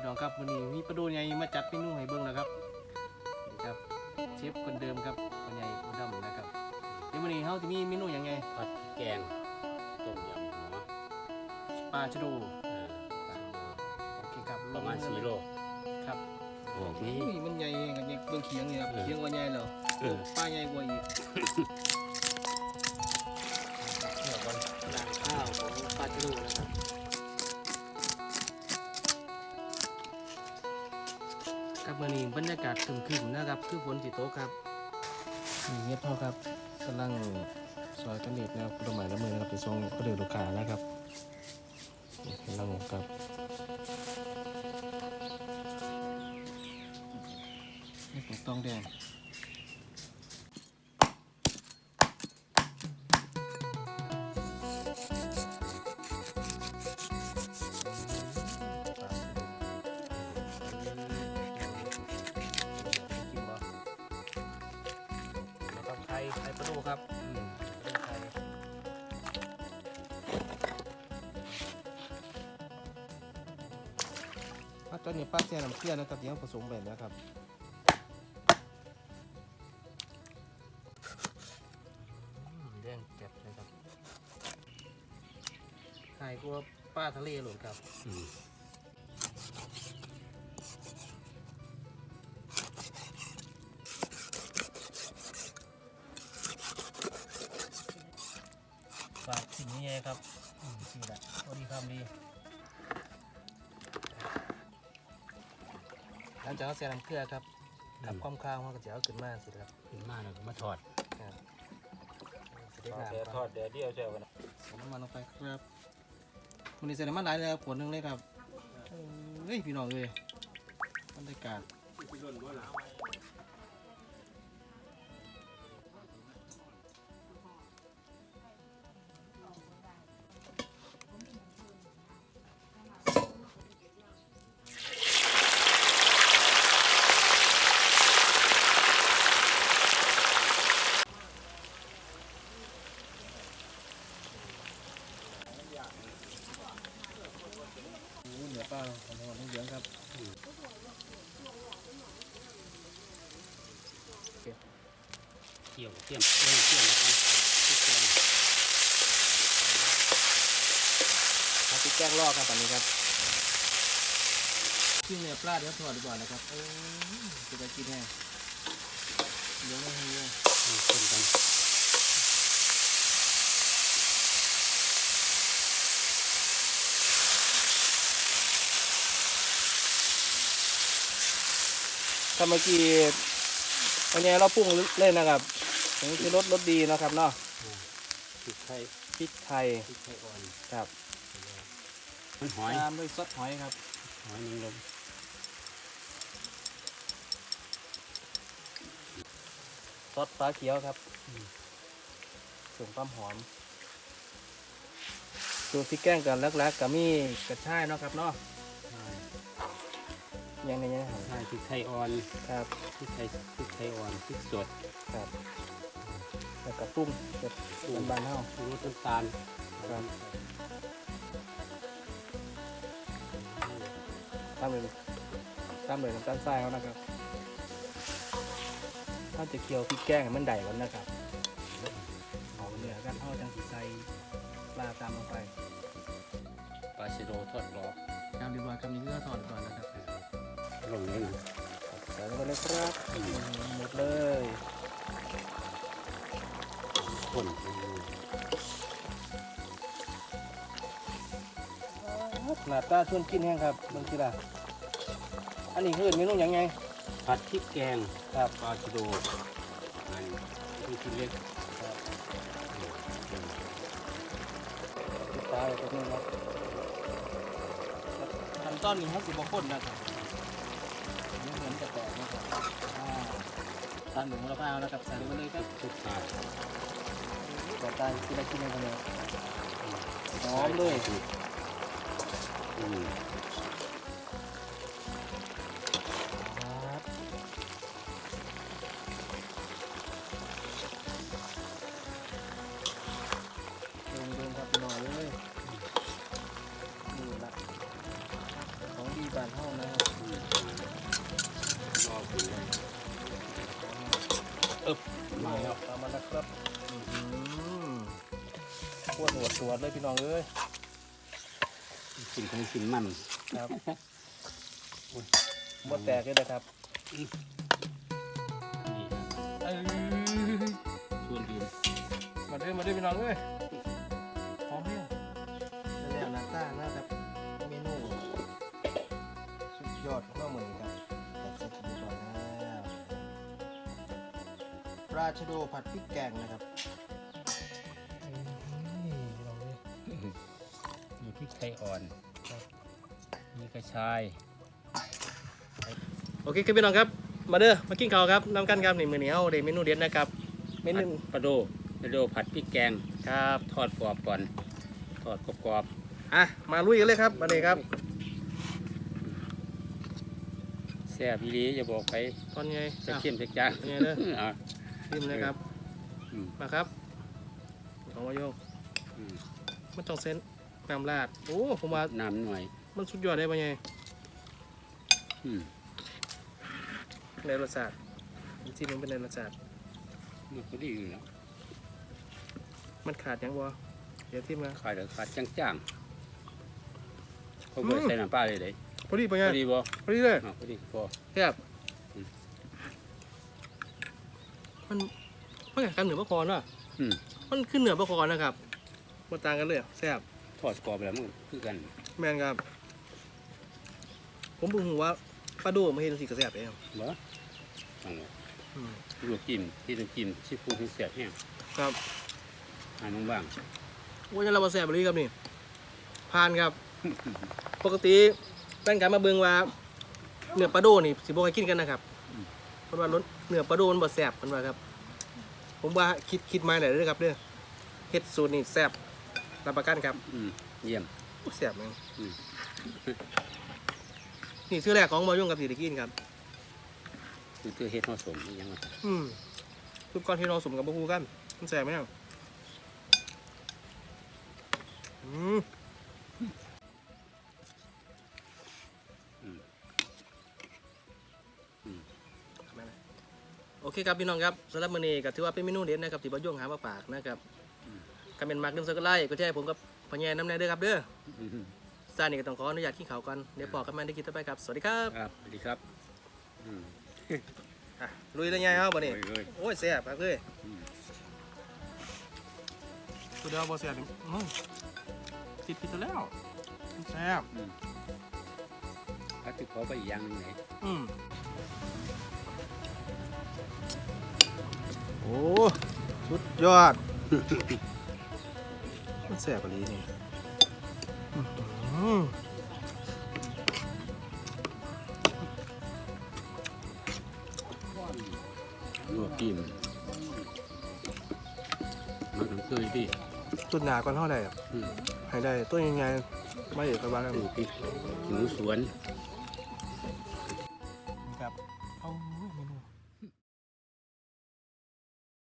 พี่น้องครับวันนี้มีประดูใหญ่มาจัดเมนูให้เบิ่งนะครับนี่ครับเชฟคนเดิมครับคนใหญ่คนดำนะครับเดี๋ยววันนี้เขาจะมีเมนูอย่างไงผัดแกงต้มยำหัวปลาชะโดเออโอเคครับประมาณสี่โลครับโอ้โหอุ้ยมันใหญ่กันเนี่ยเบิ่งเขียงเนี่ยครับเออเขียงว่าใหญ่แล้วเออ ปลาใหญ่กว่าอีก กับวันนี้บรรยากาศครึมๆนะครับ คือฝนสิตครับนี่เงียบเท่าครับกำลังซอยกันเด็ดนะครับผลไม้ละมือนะครับไปส่งก็เดือดลูกค้านะครับกำลังครับนี่ผมต้องแดง ข่ไข่ปลาดูครับอืมเป็นไข่อะตอนนี้ป้าแช่น้ำเกลือนะครับเดี๋ยวผสมไปนะครับอืมแดงแจ่บเลยครับไข่กลัวป้าทะเลหล่นครับ ครับอืมสี่แหละพอดีคำดีหลังจากเราใส่น้ำเกลือครับทำความข้าวเขาก็จะเอาขึ้นมาสิครับขึ้นมาแล้วก็มาทอดครับสเต็กทอดน้ำเดี๋ยวคทอรับดเดี๋ยวเดียวใช่ไหมใส่น้ำมันลงไปครับวันนี้ใส่น้ำมันหลายเลยครับขวดหนึงเลยครับเฮ้ยพี่น้องเลยบรรยากาศ ขอ้เหนือปลาของเราต้องครับเกี่ยวเกี่ยมเกี่ยวเกี่ยวมาติดแก้งลอกครับตอนนี้ครับกินเนื้อปลาเดี๋ยวทอดดีกว่านะครับเออจะไปกินแห้งเดี๋ยวไม่ให้เลยอะก็ เมื่อกี้วันนี้เราปรุงเล่นนะครับถึงคือรสรสดีนะครับเนาะพริกไทยพริกไทยพริกไทยอ่อนครับมันหอยตามด้วยซอสหอยครับหอยนางรมซอสฟ้าเขียวครับเสริมความหอมสูตรพริกแกงกันแรกๆกับมีกระชายเนาะครับเนาะ ยังในยังหอมใช่พริกไทยอ่อนครับพริกไทยพริกไทยอ่อนพริกสดครับแล้วก็ปรุงแบบบานๆเฮาชูรสน้ำตาลครับตามเลยตามเลยน้ำตาลทรายเขานะครับถ้าจะเคี่ยวพริกแกงให้มันใหญ่ก่อนนะครับเอาเนื้อกันเท่าจังสีใส่ปลาตามลงไปปลาชิโดทอดกรอบครับเรียบร้อยคำนี้เพื่อถอดก่อนนะครับ ลงเลยนะใส่ลงไปเลยครับหมดเลยคนหน้าตาชวนกินแห้งครับบางทีละอันนี้คือเมนูหยังไงผัดพริกแกงครับปลาชิโดอันนี้ชิ้นเล็กตาไว้ตรงนี้ครับขั้นตอนนี้เขาสิบกว่าคนนะครับ จะแตกนะครับอ่าตันหมูมะพร้าวนะครับใส่ลงไปเลยครับทุกทานต่อตากินอะไรกินอะไรกันเลยหอมเลยอืม แล้วตามมาแล้วครับอื้อหือปวดหัวสวดเลยพี่น้องเอ้ยกินของกินมันครับหมดแตกเลยนะครับนี่ครับเอ้ยส่วนอื่นมาเด้อมาเด้อพี่น้องเอ้ย ราชโดผัดพริกแกงนะครับเอ้ยพี่น้องเอ้ยมีพริกไทยอ่อน มีกระชาย โอเคครับพี่น้องครับ มาเด้อ มากินข้าวครับน้ำกันครับนี่มือเหนียวเดเมนูเด็ดนะครับ เมนูปลาโดปลาโดผัดพริกแกง ครับ ทอดกรอบก่อน ทอดกรอบอะ มาลุยกันเลยครับมาเลยครับๆแซ่บอีหลีจะบอกไปตอนไงจะอะเข้มจะจ้างเป็นไงเด้ออะ ชิมเลยครับ อืมมาครับของวายโยงอืมมันต้องเส้นน้ำราดโอ้ผมว่าน้ำหน่อยมันสุดยอดได้ปะไงอืมในรสชาติจริงๆมันเป็นในรสชาติมันก็ดีอยู่แล้วมันขาดหยังบ่เดี๋ยวทิมนะ ขาดแต่ขาดจ้างๆเขาเบิดอืม ใส่น้ำปลาเลยเด้พอดีปะพไงอดีบ่พอดีเลยอะพอดีพอ แซ่บ มันมันกับกันเหนือปลาคอเนาะอืม มันขึ้นเหนือปลาคอนะครับมันต่างกันเลยแซ่บทอดกรอบแล้วมันก็คือกันแมนครับ ผมบอกว่าปลาโดมาเห็นสีกระแสบเองบ่ต้องลวกจิ้มที่ต้องจิ้มที่พูดที่เสียบแห้งครับอ่านบ้างว่าจะเรามาแสบเลยครับนี่ผ่านครับปกติตั้งการมาเบิ่งว่าเนื้อปลาโดนี่สิบ่ให้กินกันนะครับ เพราะว่ารสเนื้อปลาโดมันบ่แซ่บเพิ่นว่าครับ ผมว่าคิดคิดมาได้เลยครับเด้อเฮ็ดสูตรนี่แซ่บรับประกันครับอืมเยี่ยม โอ้แซ่บแม่งอืม นี่ชื่อแรกของบ่ยุ่งกับสิได้กินครับ คือตัวเฮ็ดผสมอีหยังไงอืมทุกก้อนที่เราสมกับบ่ฮู้กันมันแซ่บไหมอะอืม โอเคครับพี่น้องครับสำหรับมื้อนี้ก็ถือว่าเป็นเมนูเด็ดนะครับที่บ่ยุ่งหามาฝากนะครับก็เป็นมักนึงสักไล่ก็แจ้ผมกับพ่อแย่น้ำแน่เด้อครับเด้ออืมซานี่ก็ต้องขออนุญาตกินข้าวก่อนเดี๋ยวพอกันมาได้กินต่อไปครับสวัสดีครับครับสวัสดีครับอืมอะลุยได้ไงครับบัดนี้เลยโอ้ยแซ่บครับเอ้ยอืมตัวเดียวบ่แซ่บนี่อื้อติดผิดตัวแล้วแซ่บอืมพัดติขอไปอีกอย่างหนึงไหนอืม ยอด มันแซ่บกว่านี้นี่อื้อหือลวกจิ้มมันต้องเคยดิตุนหนาก่อนเท่าไหร่อะอืมให้ได้ตัวยังไงไม่เอกกระบาลครับคือพริกหนูสวนครับ